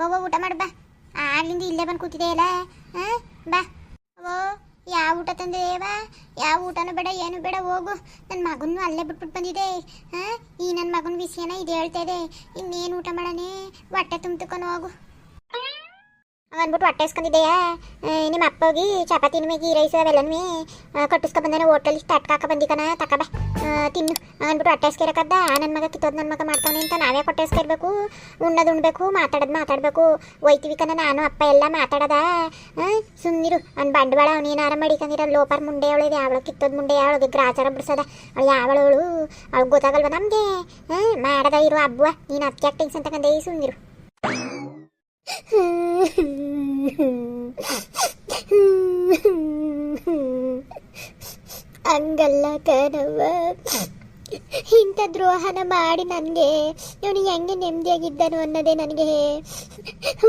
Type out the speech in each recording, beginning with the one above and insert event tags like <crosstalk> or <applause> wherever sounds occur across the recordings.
ಬವ್ವ ಊಟ ಮಾಡು, ಬಾ. ಆಗ್ಲಿಂದ ಇಲ್ಲೇ ಬಂದು ಕೂತಿದೆ ಅಲ್ಲ. ಹಾಂ ಬಾ. ಓ ಯಾವ ಊಟ ತಂದೆ, ಬಾ. ಯಾವ ಊಟನೂ ಬೇಡ, ಏನು ಬೇಡ, ಹೋಗು. ನನ್ನ ಮಗನೂ ಅಲ್ಲೇ ಬಿಟ್ಬಿಟ್ಟು ಬಂದಿದೆ ಹಾಂ ಈ ನನ್ನ ಮಗನ ವಿಷಯನ ಇದು ಹೇಳ್ತಾ ಇದೆ. ಇನ್ನೇನು ಊಟ ಮಾಡೋಣ? ಹೊಟ್ಟೆ ತುಂಬ್ತಕೊಂಡು ಹೋಗು. ಅಂದ್ಬಿಟ್ಟು ಹೊಟ್ಟೆ ಇಸ್ಕೊಂಡಿದ್ದೆಯಾ ನಿಮ್ಮ ಅಪ್ಪ ಹೋಗಿ ಚಪಾತಿ ಗೀ ರೈಸ್ ಅವೆಲ್ಲನೂ ಕಟ್ಟಿಸ್ಕೊ ಬಂದಾನೆ. ಹೋಟೆಲ್ ತಟ್ಕಾಕ ಬಂದಿಕನ ತಕಬ ತಿನ್ನು. ಅಂದ್ಬಿಟ್ಟು ಹೊಟ್ಟೆ ಇಸ್ಕಿರಕದ್ದ ನನ್ನ ಮಗ ಕಿತ್ತೋದು ನನ್ನ ಮಗ ಮಾಡ್ತಾನೆ ಅಂತ ನಾವೇ ಹೊಟ್ಟೆ ಇಸ್ಕಿರ್ಬೇಕು ಉಣ್ಣೋದು ಉಣ್ಬೇಕು, ಮಾತಾಡೋದು ಮಾತಾಡಬೇಕು. ಒಯ್ತೀವಿ ನಾನು, ಅಪ್ಪ ಎಲ್ಲ ಮಾತಾಡದ. ಸುಮ್ಮನಿರು ಅವ್ನು ಬಂಡವಾಳ ಅವನೇನಾರ ಮಡಿಕಂಗಿರ ಲೋಪರ್ ಮುಂಡೆ ಅವಳಿದೆ ಯಾವಳು ಕಿತ್ತೋದು ಮುಂಡೆ ಅವಳಿಗೆ ಗ್ರಾಚಾರ ಬಿಡ್ಸದ. ಅವಳು ಯಾವಳು ಅವಳು? ಗೊತ್ತಾಗಲ್ವ ನಮಗೆ? ಮಾಡದ ಇರು ಹಬ್ಬ ನೀನು ಅದಕ್ಕೆ ಯಾಕೆ ಅಂತ ಕಂದೆ ಸುಮ್ಮನಿರು <laughs> <laughs> ಹಂಗಲ್ಲ ಕಣವ ಇಂಥ ದ್ರೋಹನ ಮಾಡಿ ನನಗೆ. ಇವನು ಹೆಂಗೆ ನೆಮ್ಮದಿಯಾಗಿದ್ದನು ಅನ್ನೋದೇ ನನಗೆ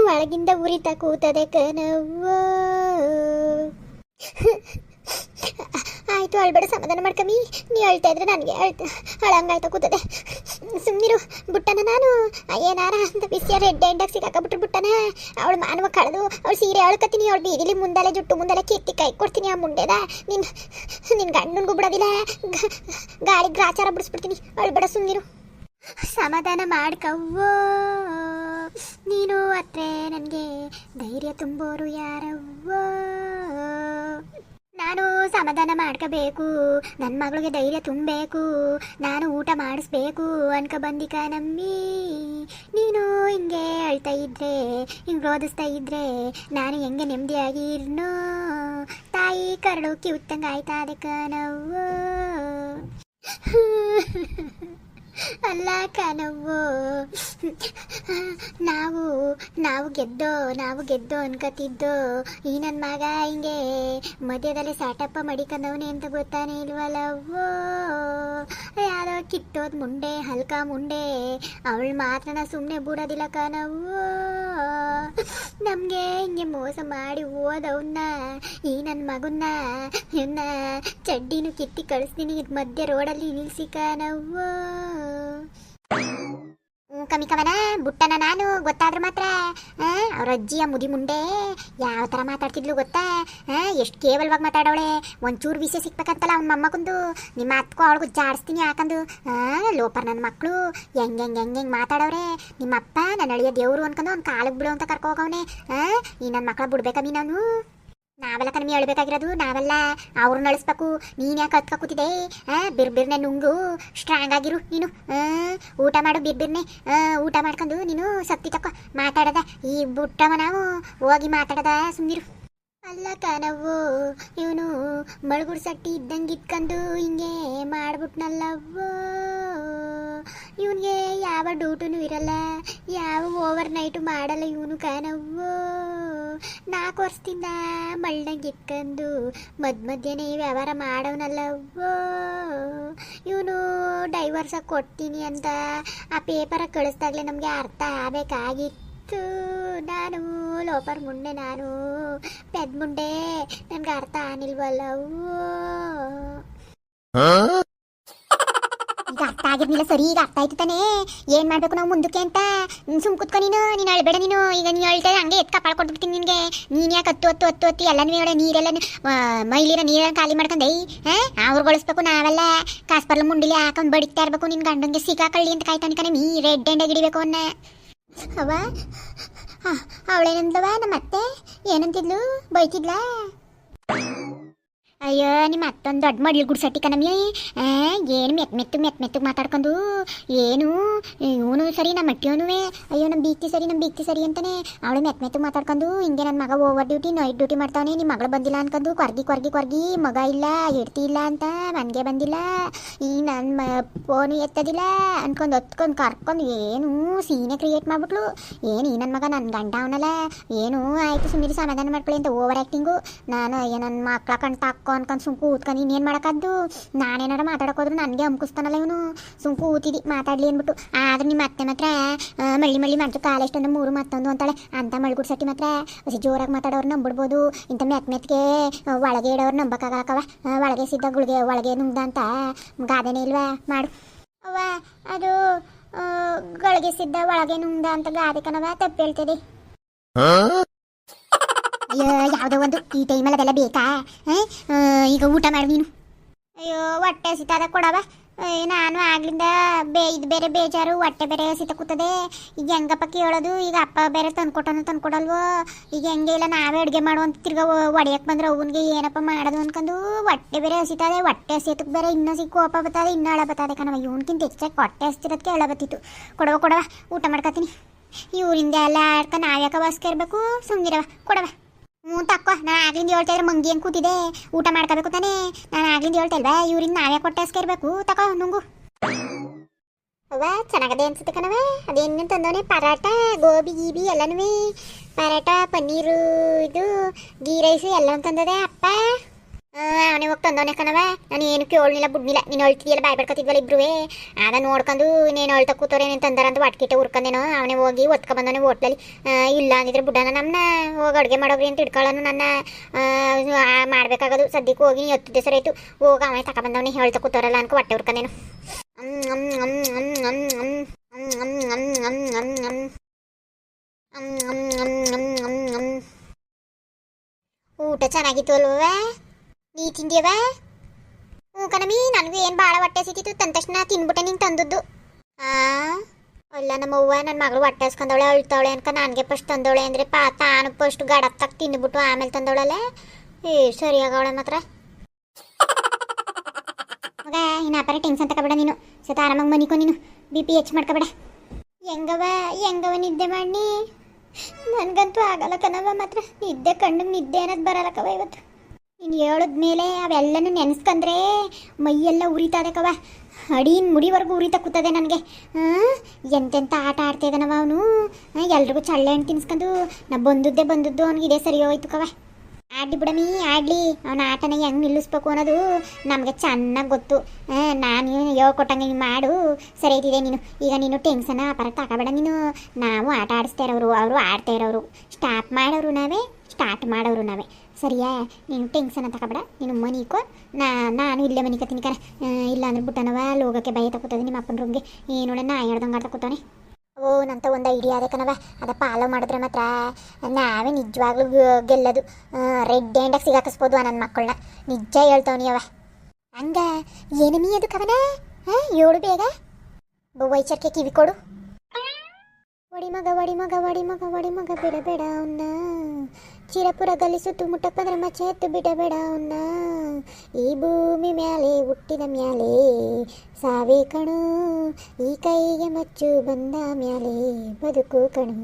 ಒಳಗಿಂದ ಉರಿತ ಕೂತದೆ ಕಣವ್ವ. ಆಯ್ತು, ಅಳ್ಬೇಡ, ಸಮಾಧಾನ ಮಾಡ್ಕಮ್ಮಿ. ನೀ ಅಳ್ತಾ ಇದ್ರೆ ನನಗೆ ಅಳ್ತ, ಅಳಂಗಾಯ್ತಾ ಕೂತದೆ. ಸುಮ್ಮನಿರು ಬುಟ್ಟನ ನಾನು. ಏನಾರ ಅಂತ ಬಿಸಿಯ ರೆಡ್ ಎಂಡಾಗಿ ಸಿಕ್ಕಾಕಬಿಟ್ರು ಬುಟ್ಟನ. ಅವಳು ಮಾನವ ಕಳೆದು, ಅವಳು ಸೀರೆ ಅಳ್ಕತ್ತೀನಿ, ಅವಳು ಬೀದಿಲಿ ಮುಂದಾಲೆ ಜುಟ್ಟು ಮುಂದಲೆ ಕೀರ್ತಿ ಕೈ ಕೊಡ್ತೀನಿ ಆ ಮುಂಡೆದ. ನಿನ್ ನಿನ್ನ ಗಂಡನಿಗೂ ಬಿಡೋದಿಲ್ಲ. ಗಾಳಿ ಗ್ರಾಚಾರ ಬಿಡಿಸ್ಬಿಡ್ತೀನಿ. ಅಳ್ಬೇಡ ಸುಮ್ಮನಿರು ಸಮಾಧಾನ ಮಾಡ್ಕವ್ವೋ. ನೀನು ಅತ್ರೆ ನನಗೆ ಧೈರ್ಯ ತುಂಬೋರು ಯಾರವ್ವೋ. ನಾನು ಸಮಾಧಾನ ಮಾಡ್ಕೋಬೇಕು. ನನ್ನ ಮಗಳಿಗೆ ಧೈರ್ಯ ತುಂಬಬೇಕು. ನಾನು ಊಟ ಮಾಡಿಸ್ಬೇಕು ಅನ್ಕ ಬಂದಿಕ ನಮ್ಮಿ. ನೀನು ಹಿಂಗೆ ಅಳ್ತಾ ಇದ್ರೆ, ಹಿಂಗೆ ರೋದಿಸ್ತಾ ಇದ್ರೆ ನಾನು ಹೆಂಗೆ ನೆಮ್ಮದಿಯಾಗಿ ಇರ್ನೋ? ತಾಯಿ ಕರಳು ಕಿವುತ್ತಂಗೆ ಆಯ್ತಾ ಅದಕ್ಕೆ ನಾವು? ಅಲ್ಲ ಕನವು ನಾವು ನಾವು ಗೆದ್ದೋ ನಾವು ಗೆದ್ದೋ ಅನ್ಕತಿದ್ದೋ ಈ ನನ್ನ ಮಗ ಹಿಂಗೆ ಮಧ್ಯದಲ್ಲಿ ಸಾಟಪ್ಪ ಮಡಿಕಂದವನೇ ಅಂತ ಗೊತ್ತಾನೆ ಇಲ್ವಲ್ಲವೋ ಯಾರೋ ಕಿತ್ತೋದ್ ಮುಂಡೆ, ಹಲ್ಕ ಮುಂಡೆ. ಅವಳು ಮಾತ್ರ ಸುಮ್ಮನೆ ಬಿಡೋದಿಲ್ಲ ಕನವು ನಮಗೆ ಹಿಂಗೆ ಮೋಸ ಮಾಡಿ ಓದವನ್ನ ಈ ನನ್ನ ಮಗುನ್ನ ಇವನ್ನ ಚಡ್ಡಿನೂ ಕಿತ್ತಿ ಕಳಿಸ್ತೀನಿ ಮಧ್ಯೆ ರೋಡಲ್ಲಿ ನಿಲ್ಸಿ ಕನವು ಹ್ಮ್, ಕಮ್ಮಿ ಕವನ ಬುಟ್ಟನ ನಾನು ಗೊತ್ತಾದ್ರೆ ಮಾತ್ರ. ಅವ್ರ ಅಜ್ಜಿಯ ಮುದಿ ಮುಂಡೆ ಯಾವ ಥರ ಮಾತಾಡ್ತಿದ್ಲು ಗೊತ್ತಾ? ಎಷ್ಟು ಕೇವಲವಾಗಿ ಮಾತಾಡೋಳೆ ಒಂಚೂರು ವಿಷಯ ಸಿಕ್ಬೇಕಂತಲ್ಲ ಅವ್ನ ಮೊಮ್ಮಕ್ಕಂದು. ನಿಮ್ಮ ಅತ್ಕೋ ಅವಳಿಗೂ ಜಾಡಿಸ್ತೀನಿ ಹಾಕಂದು ಲೋಪರ್ ನನ್ನ ಮಕ್ಕಳು ಹೆಂಗೆ ಹೆಂಗೆ ಹೆಂಗೆ ಹೆಂಗೆ ಮಾತಾಡವ್ರೆ? ನಿಮ್ಮ ಅಪ್ಪ ನನ್ನ ಅಳಿಯ ದೇವರು ಅನ್ಕೊಂಡು ಅವ್ನು ಕಾಲಿಗೆ ಬಿಡು ಅಂತ ಕರ್ಕೊ ಹೋಗವನೆ. ಈ ನನ್ನ ಮಕ್ಕಳ ಬಿಡ್ಬೇಕಮ್ಮಿ ನಾನು ನಾವೆಲ್ಲ ಕಡಿಮೆ ಹೇಳ್ಬೇಕಾಗಿರೋದು ನಾವೆಲ್ಲ ಅವ್ರನ್ನ ಅಳಿಸ್ಬೇಕು. ನೀನು ಯಾಕೆ ಹತ್ಕ ಕೂತಿದೆ ಬಿರ್ಬಿರ್ನೆ ನುಂಗು ಸ್ಟ್ರಾಂಗ್ ಆಗಿರು ನೀನು. ಊಟ ಮಾಡು ಬಿರ್ಬಿರ್ನೆ. ಊಟ ಮಾಡ್ಕೊಂಡು ನೀನು ಸತ್ತಿ ತಕ್ಕ ಮಾತಾಡದ. ಈ ಬುಟ್ಟವ ನಾವು ಹೋಗಿ ಮಾತಾಡದ ಸುಮ್ಮನಿರು ಅಲ್ಲ ಕನವು ಇವನು ಮಳಗುಡ್ ಸಟ್ಟಿ ಇದ್ದಂಗೆ ಇಟ್ಕೊಂಡು ಹಿಂಗೆ ಮಾಡ್ಬಿಟ್ನಲ್ಲವ್ವೋ. ಇವನಿಗೆ ಯಾವ ಡ್ಯೂಟಿನೂ ಇರಲ್ಲ, ಯಾವ ಓವರ್ ನೈಟು ಮಾಡಲ್ಲ ಇವನು ಕನವು ನಾಲ್ಕು ವರ್ಷದಿಂದ ಮಳ್ಳಂಗೆ ಇಟ್ಕೊಂಡು ಮಧ್ಯ ಮಧ್ಯನೇ ವ್ಯವಹಾರ ಮಾಡವನಲ್ಲವ್ವೋ. ಇವನು ಡೈವರ್ಸಾಗಿ ಕೊಡ್ತೀನಿ ಅಂತ ಆ ಪೇಪರ ಕಳಿಸ್ದಾಗಲೇ ನಮಗೆ ಅರ್ಥ ಆಗಬೇಕಾಗಿತ್ತು. ನಾನು ಲೋಪರ್ ಮುಂಡೆ ನಾನು ಪೆದ್ ಮುಂಡೆ ನನ್ಗೆ ಅರ್ಥ ಆನಿಲ್ವಲ್ಲವು ಈಗ ಅರ್ಥ ಆಗಿರ್ಲಿಲ್ಲ ಸರಿ ಈಗ ಅರ್ಥ ಆಯ್ತು ತಾನೇ. ಏನ್ ಮಾಡ್ಬೇಕು ನಾವು ಮುಂದಕ್ಕೆ ಅಂತ? ಸುಮ್ ಕುತ್ಕೊ ನೀನು ನೀನು ಅಳ್ಬೇಡ ನೀನು. ಈಗ ನೀನು ಅಳ್ತಾ ಹಂಗೆ ಎತ್ ಕಪಾಳ ಕೊಟ್ಬಿಡ್ತೀನಿ ನಿನ್ಗೆ. ನೀನ್ ಯಾಕೆ ಹತ್ತು ಹತ್ತು ಹತ್ತು ಹತ್ತಿ ಎಲ್ಲ ಹೇಳ ನೀರೆಲ್ಲ ಆ, ಮೈಲಿರ ನೀರೆಲ್ಲ ಖಾಲಿ ಮಾಡ್ಕೊಂಡೆ. ಹಾ ಅವ್ರು ಬಳಸ್ಬೇಕು ನಾವೆಲ್ಲ. ಕಾಸ್ಪರ್ಲ ಮುಂಡಿಲಿ ಹಾಕೊಂಡ್ ಬಡಿತಾ ಇರ್ಬೇಕು ನಿನ್ ಗಂಡಂಗೆ ಸಿಗಾಕಳ್ಳಿ ಅಂತ ಕಾಯ್ತಾನೆ ಕಣೆ ನೀ ರೆಡ್ ಎಂಡೆ ಗಿಡಿಬೇಕು ಅವನ್ನ ಅವ ಅವಳೇನಂದವ ನಮ್ಮ ಅತ್ತೆ ಏನಂತಿದ್ಲು? ಬೈತಿದ್ಲಾ? ಅಯ್ಯೋ, ನಿಮ್ಮ ಅತ್ತೊಂದು ದೊಡ್ಡ ಮಡಿಲ್ ಗುಡ್ಸಟ್ಟಿ ಕಣಮ್ಮಿ. ಏನು ಮೆತ್ ಮೆತ್ತು ಮೆತ್ ಮೆತ್ತಗೆ ಮಾತಾಡ್ಕೊಂಡು. ಏನು? ಇವನು ಸರಿ, ನಮ್ಮ ಅಟ್ಟಿಯವನು ಅಯ್ಯೋ, ನಮ್ಮ ಬೀಕ್ತಿ ಸರಿ, ನಮ್ಮ ಬೀಕ್ತಿ ಸರಿ ಅಂತಾನೆ. ಅವಳು ಮೆತ್ ಮೆತ್ತು ಮಾತಾಡ್ಕೊಂಡು, ಹಿಂಗೆ ನನ್ನ ಮಗ ಓವರ್ ಡ್ಯೂಟಿ ನೈಟ್ ಡ್ಯೂಟಿ ಮಾಡ್ತಾವನೆ. ನಿಮ್ಮ ಮಗಳು ಬಂದಿಲ್ಲ ಅನ್ಕೊಂಡು ಕೊರ್ಗಿ ಕೊರ್ಗಿ ಕೊರ್ಗಿ, ಮಗ ಇಲ್ಲ, ಹೆಡ್ತಿ ಇಲ್ಲ ಅಂತ ನನಗೆ ಬಂದಿಲ್ಲ. ಈ ನನ್ನ ಫೋನು ಎತ್ತದಿಲ್ಲ ಅನ್ಕೊಂಡು ಹೊತ್ಕೊಂಡು ಕರ್ಕೊಂಡು ಏನು ಸೀನೆ ಕ್ರಿಯೇಟ್ ಮಾಡ್ಬಿಟ್ಲು. ಏನು ಈ ನನ್ನ ಮಗ ನನ್ನ ಗಂಡ ಅವನಲ್ಲ. ಏನು, ಆಯಿತು ಸುಮ್ಮನೆ ಸಮಾಧಾನ ಮಾಡ್ಕೊಳ್ಳಿ ಅಂತ ಓವರ್ ಆ್ಯಕ್ಟಿಂಗು ನಾನು ಅಯ್ಯೋ, ನನ್ನ ಮಕ್ಕಳ ಕಣ್ ತಾಕೋ ಅನ್ಕೊಂಡು ಸುಮ್ ನೀನು ಏನು ಮಾಡೋಕ್ಕದ್ದು? ನಾನೇನಾರ ಮಾತಾಡೋಕೋದ್ರು ನನಗೆ ಅಮ್ಕಿಸ್ತಾನಲ್ಲ ಇವನು. ಸುಮ್ ಕೂತಿದ್ದಿ ಮಾತಾಡ್ಲಿ ಅಂದ್ಬಿಟ್ಟು. ಆದ್ರೆ ನಿಮ್ಮ ಅತ್ತೆ ಮಾತ್ರ ಮಳ್ಳಿ ಮಳ್ಳಿ ಮಾಡ್ತು ಕಾಲೆಷ್ಟೊಂದು ಮೂರು ಮತ್ತೊಂದು ಅಂತಾಳೆ. ಅಂತ ಮಳ್ಗುಡ್ ಸಟ್ಟಿ ಮಾತ್ರ ಜೋರಾಗಿ ಮಾತಾಡೋರು ನಂಬಿಡ್ಬೋದು ಇಂಥ ಮೆತ್ ಮೆತ್ಗೆ ಒಳಗೆ ಇಡೋರು ನಂಬಕ್ಕಾಗಲ್ಲಕ್ಕವ. ಒಳಗೆ ಸಿದ್ದ ಗುಳಿಗೆ ಒಳಗೆ ನುಂಗ್ದ ಅಂತ. ಗಾದೆನೇ ಇಲ್ವಾ? ಮಾಡು. ಅವ್ವ ಅದು ಆ, ಗಳಿಗೆ ಸಿದ್ದ ಒಳಗೆ ನುಂಗ್ದ ಅಂತ ಗಾದೆ ಕಣವ ತಪ್ಪು ಹೇಳ್ತದೆ. ಯಾವುದೋ ಒಂದು ಈ ಟೈಮಲ್ಲಿ ಅದೆಲ್ಲ ಬೇಕಾ? ಈಗ ಊಟ ಮಾಡಿ ನೀನು. ಅಯ್ಯೋ, ಹೊಟ್ಟೆ ಹಸಿತದ ಕೊಡವ. ನಾನು ಆಗ್ಲಿಂದ ಬೇ, ಇದು ಬೇರೆ ಬೇಜಾರು, ಹೊಟ್ಟೆ ಬೇರೆ ಹಸಿತ ಕೂತದೆ. ಈಗ ಹೆಂಗಪ್ಪ ಕೇಳೋದು? ಈಗ ಅಪ್ಪ ಬೇರೆ ತಂದ್ಕೊಟ್ಟನು ತಂದ್ಕೊಡಲ್ವೋ? ಈಗ ಹೆಂಗೆ ಇಲ್ಲ, ನಾವೇ ಅಡುಗೆ ಮಾಡುವಂತ ತಿರ್ಗ ಒಡೆಯಕ್ಕೆ ಬಂದ್ರೆ. ಅವನಿಗೆ ಏನಪ್ಪ ಮಾಡೋದು ಅನ್ಕೊಂಡು ಹೊಟ್ಟೆ ಬೇರೆ ಹಸಿತದೆ ಹೊಟ್ಟೆ ಹಸಿತಕ್ಕೆ ಬೇರೆ ಇನ್ನೂ ಸಿಕ್ಕು ಕೋಪ ಬರ್ತದೆ ಇನ್ನೂ ಹಳ ಬರ್ತದೆ ಕಣವ ಇವನ್ಕಿಂತ ಹೆಚ್ಚಾಗಿ ಹೊಟ್ಟೆ ಹಸ್ತಿರೋದಕ್ಕೆ ಹಳ ಬತ್ತಿತ್ತು. ಕೊಡವ ಕೊಡವ, ಊಟ ಮಾಡ್ಕೊತೀನಿ. ಇವರಿಂದ ಎಲ್ಲ ಆಡ್ಕ, ನಾವ್ಯಾಕ ವಾಸ್ಕ ಇರಬೇಕು? ಸುಮ್ಮನಿರವ ಕೊಡವ. ಹ್ಞೂ ತಕ್ಕ ನಾನು ಆಗ್ಲಿಂದ ಹೇಳ್ತಾ ಇದ್ರೆ ಮಂಗಿ ಹೆಂಗೆ ಕೂತಿದೆ? ಊಟ ಮಾಡ್ಕೋಬೇಕು ತಾನೇ? ನಾನು ಆಗ್ಲಿಂದ ಹೇಳ್ತಾ ಇಲ್ವಾ? ಇವ್ರಿಂದ ನಾವೇ ಕೊಟ್ಟೆ ಇರಬೇಕು. ತಕೋ, ನುಂಗು. ಅವ್ವ, ಚೆನ್ನಾಗದೆ ಅನ್ಸುತ್ತೆ ಕಣವ ಅದೇನು ತಂದವನೇ? ಪರಾಟ ಗೋಬಿ, ಗೀಬಿ ಎಲ್ಲನೂ ಪರಾಟ ಪನ್ನೀರು, ಇದು, ಗೀ ರೈಸ್ ಎಲ್ಲ ತಂದದೆ. ಅಪ್ಪ. ಅವನೇ ಹೋಗಿ ತಂದವನೆ ಕಣವ ನಾನು ಏನು ಕೇಳಲಿಲ್ಲ ಬಿಡ್ನಿಲ್ಲ ನೀನು ಅಳ್ತಿದ್ಯಲ್ಲ ಬಾಯ್ ಬಡ್ಕೊತಿದ್ವಲ್ಲ ಇಬ್ರು ಆಗ ನೋಡ್ಕೊಂಡು ಇನ್ನೇನು ಅಳ್ತಾ ನೀನು ಏನೇನು ತಂದಾರಂತ ವಾಟ್ಕಿಟ್ಟೆ ಉರ್ಕೊಂಡೇನೋ ಅವನೇ ಹೋಗಿ ಒತ್ಕೊ ಬಂದವನೆ ಹೋಟ್ಲಲ್ಲಿ ಇಲ್ಲ ಅಂದಿದ್ರೆ ಬುಡ್ಡನ ನಮ್ಮನ್ನ ಹೋಗಿ ಅಡುಗೆ ಮಾಡೋಗ್ರಿ ಅಂತ ಇಟ್ಕೊಳ್ಳೋನು ನನ್ನ ಮಾಡ್ಬೇಕಾಗೋದು ಸದ್ಯಕ್ಕೆ ಹೋಗಿ ಹತ್ತು ದಿವಸ ಆಯ್ತು ಹೋಗಿ ಅವನೇ ತಗೊಬಂದವನೇ ಹೇಳ್ತಾ ಕೂತವ್ರಲ್ಲ ಅನ್ಕೊ ಹೊಟ್ಟೆ ಉರ್ಕೊಂಡೇನು ಊಟ ಚೆನ್ನಾಗಿತ್ತು ಅಲ್ವವ ನೀ ತಿಂದ್ಯವ? ಹ್ಞೂ ಕಣಮಿ, ನನಗೂ ಏನು ಭಾಳ ಹೊಟ್ಟೆ ಸಿಕ್ಕಿತ್ತು ತಂದ ತಕ್ಷಣ ತಿನ್ಬಿಟ್ಟೆ ನಿಂಗೆ ತಂದದ್ದು. ಆ? ಅಲ್ಲ ನಮ್ಮವ್ವ ನನ್ನ ಮಗಳು ಹೊಟ್ಟೆ ಹಸ್ಕೊಂಡವಳೆ, ಅಳ್ತಾವಳೆ ಅನ್ಕ ನನಗೆ ಫಸ್ಟ್ ತಂದವಳೆ ಅಂದರೆ ಪಾ, ತಾನು ಫಸ್ಟ್ ಗಡತ್ತಾಗ ತಿಂದ್ಬಿಟ್ಟು ಆಮೇಲೆ ತಂದವಳಲ್ಲ? ಏ ಸರಿಯಾಗವಳೆ ಮಾತ್ರ. ಮಗ, ಇನ್ನು ಅಪರ ಟೆನ್ಷನ್ ತಗೋಬೇಡ ನೀನು. ಸತ ಆರಾಮಾಗಿ ಮನಿಕೊ ನೀನು. ಬಿ ಪಿ ಹೆಚ್ಚು ಮಾಡ್ಕೋಬೇಡ. ಹೆಂಗವ ಹೆಂಗವ ನಿದ್ದೆ ಮಾಡಿ ನನಗಂತೂ ಆಗಲ್ಲ ಕಣವ ಮಾತ್ರ. ನಿದ್ದೆ ಕಣ್ಣಿಗೆ ನಿದ್ದೆ ಅನ್ನೋದು ಬರಲ್ಲಕವ ಇವತ್ತು. ನೀನು ಹೇಳಿದ್ಮೇಲೆ ಅವೆಲ್ಲನೂ ನೆನೆಸ್ಕಂದ್ರೆ ಮೈಯೆಲ್ಲ ಉರಿತದೆ ಕವ ಅಡಿನ ಮುಡಿವರೆಗೂ ಉರಿತ ಕೂತದೆ ನನಗೆ. ಎಂತೆಂಥ ಆಟ ಆಡ್ತಾ ಅವನು? ಎಲ್ರಿಗೂ ಚಳ್ಳೆ ಹಣ್ಣು ತಿನ್ಸ್ಕೊಂಡು ನಾ ಬಂದದ್ದೇ ಬಂದದ್ದು ಅವ್ನಿಗೆ ಇದೇ ಸರಿ ಹೋಯ್ತು ಕವ ಆಡ್ಲಿ ಬಿಡಮಿ, ಆಡ್ಲಿ. ಅವನ ಆಟನ ಹೆಂಗ್ ನಿಲ್ಲಿಸ್ಬೇಕು ಅನ್ನೋದು ನಮಗೆ ಚೆನ್ನಾಗಿ ಗೊತ್ತು. ನಾನು ನಾನು ಹೇಳ್ಕೊಟ್ಟಂಗೆ ನೀನು ಮಾಡು. ಸರಿ ಇದೆ ನೀನು. ಈಗ ನೀನು ಟೆನ್ಷನ್ ಅಪರ ತಗೋಬೇಡ ನೀನು. ನಾವು ಆಟ ಆಡಿಸ್ತಾ ಇರೋರು, ಅವರು ಆಡ್ತಾ ಇರೋರು. ಸ್ಟಾಪ್ ಮಾಡೋರು ನಾವೇ ಸ್ಟಾರ್ಟ್ ಮಾಡೋರು ನಾವೇ. ಸರಿಯಾ? ನೀನು ಟೆನ್ಷನ್ ತಗೋಬೇಡ ನೀನು ಮನಿಕೋ ನಾ, ನಾನು ಇಲ್ಲೇ ಮನಿ ಕತ್ತೀನಿ ಕಣ. ಇಲ್ಲ ಅಂದ್ರೆ ಬಿಟ್ಟನವ? ಅಲ್ಲಿ ಹೋಗೋಕ್ಕೆ ಭಯ ತಗೋತದೆ ನಿಮ್ಮ ಅಪ್ಪನ ರೂಮ್ಗೆ ಏನೋಳೆ ನಾ ಹೇಳ್ದಂಗೆ ಆಡ್ತಾ ಕೂತಾನೆ ಓ, ನಂತ ಒಂದು ಐಡಿಯಾ ಅದೇ ಕಣವ ಅದ ಪಾಲೋ ಮಾಡಿದ್ರೆ ಮಾತ್ರ ನಾವೇ ನಿಜವಾಗ್ಲೂ ಗೆಲ್ಲದು. ರೆಡ್ ಹ್ಯಾಂಡಾಗಿ ಸಿಗಾಕಿಸ್ಬೋದು ನನ್ನ ಮಕ್ಕಳನ್ನ ನಿಜ ಹೇಳ್ತಾವನಿ ಅವ ಹಂಗ? ಏನಮಿ ಅದು ಕವನ? ಹಾಂ ಏಳು ಬೇಗ? ವೈಚರ್ಕೆ ಕಿವಿ ಕೊಡು. ಒಡಿ ಮಗ ಒಡಿ ಮಗ ಒಡಿ ಮಗ ಮಗ ಬಿಡಬೇಡ ಅವನ್ನ ಚಿರಪುರ ಗಲಿಸುತ್ತು ಸುತ್ತು ಮಚ್ಚೆತ್ತು ಎತ್ತು ಬಿಡಬೇಡ ಅವನ್ನ ಈ ಭೂಮಿ ಮ್ಯಾಲೆ ಹುಟ್ಟಿದ ಮ್ಯಾಲೆ ಸಾವೇ ಕಣು. ಈ ಕೈಗೆ ಮಚ್ಚು ಬಂದ ಮ್ಯಾಲೆ ಬದುಕು ಕಣು.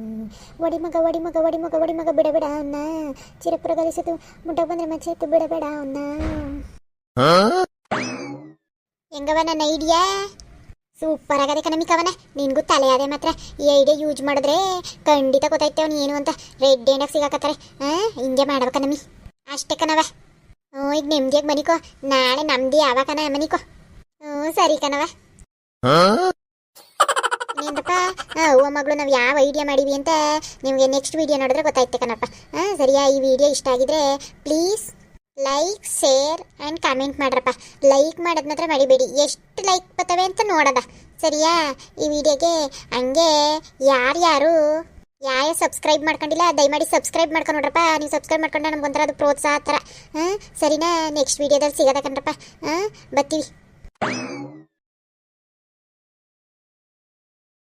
ಒಡಿಮಗ ಒಡಿಮಗ ಒಡಿ ಮಗ ಒಡಿ ಮಗ ಒಡಿ ಮಗ ಬಿಡಬೇಡ ಅವನ್ನ ಚಿರಪುರ ಗಲಿಸುತ್ತು ಸುತ್ತು ಮಚ್ಚೆತ್ತು ಎತ್ತು ಬಿಡಬೇಡ ಅವನ್ನ ಹೆಂಗವ ನನ್ನ ಐಡಿಯಾ? ಸೂಪರ್ ಆಗದೆ ಕಣಮಿ ಕವನ ನಿನ್ಗೂ ತಲೆ ಅದೇ ಮಾತ್ರ. ಈ ಐಡಿಯಾ ಯೂಸ್ ಮಾಡಿದ್ರೆ ಖಂಡಿತ ಗೊತ್ತಾಯ್ತೆ ಅವ್ನು ಏನು ಅಂತ. ರೆಡ್ ಏನಾಗ ಸಿಗಾಕತ್ತಾರೆ. ಹಾಂ ಹಿಂಗೆ ಮಾಡ್ಬೇಕ ಕಣಮಿ ಅಷ್ಟೇ ಕಣವ ಹ್ಞೂ ಈಗ ನೆಮ್ಮದಿಯಾಗಿ ಮನಿಕೋ. ನಾಳೆ ನಮ್ದು ಯಾವ ಕಣ ಮನಿಕೋ. ಹ್ಞೂ ಸರಿ ಕಣವ ನಿಂದಪ್ಪ ಅವ್ವ ಮಗಳು ನಾವು ಯಾವ ಐಡಿಯಾ ಮಾಡಿವಿ ಅಂತ ನಿಮಗೆ ನೆಕ್ಸ್ಟ್ ವಿಡಿಯೋ ನೋಡಿದ್ರೆ ಗೊತ್ತಾಯ್ತೆ ಕಣಪ್ಪ. ಹಾಂ ಸರಿಯಾ ಈ ವಿಡಿಯೋ ಇಷ್ಟ ಆಗಿದ್ರೆ please like share and comment ಮಾಡ್ರಪ್ಪ. Like ಮಾಡೋದು ಮಾತ್ರ ಮರಿಬೇಡಿ ಎಷ್ಟು ಲೈಕ್ ಬರ್ತವೆ ಅಂತ ನೋಡೋದ. ಸರಿಯಾ? ಈ ವಿಡಿಯೋಗೆ ಹಂಗೆ ಯಾರ್ಯಾರು ಯಾವ ಸಬ್ಸ್ಕ್ರೈಬ್ ಮಾಡ್ಕೊಂಡಿಲ್ಲ, ದಯಮಾಡಿ ಸಬ್ಸ್ಕ್ರೈಬ್ ಮಾಡ್ಕೊಂಡು ನೋಡ್ರಪ್ಪ. ನೀವು ಸಬ್ಸ್ಕ್ರೈಬ್ ಮಾಡ್ಕೊಂಡ್ರೆ ನಮ್ಗೊಂಥರ ಅದು ಪ್ರೋತ್ಸಾಹ ಥರ. ಹಾಂ ಸರಿನಾ? ನೆಕ್ಸ್ಟ್ ವಿಡಿಯೋದಲ್ಲಿ ಸಿಗೋದ ಕಣ್ರಪ್ಪ. ಹಾಂ ಬರ್ತೀವಿ.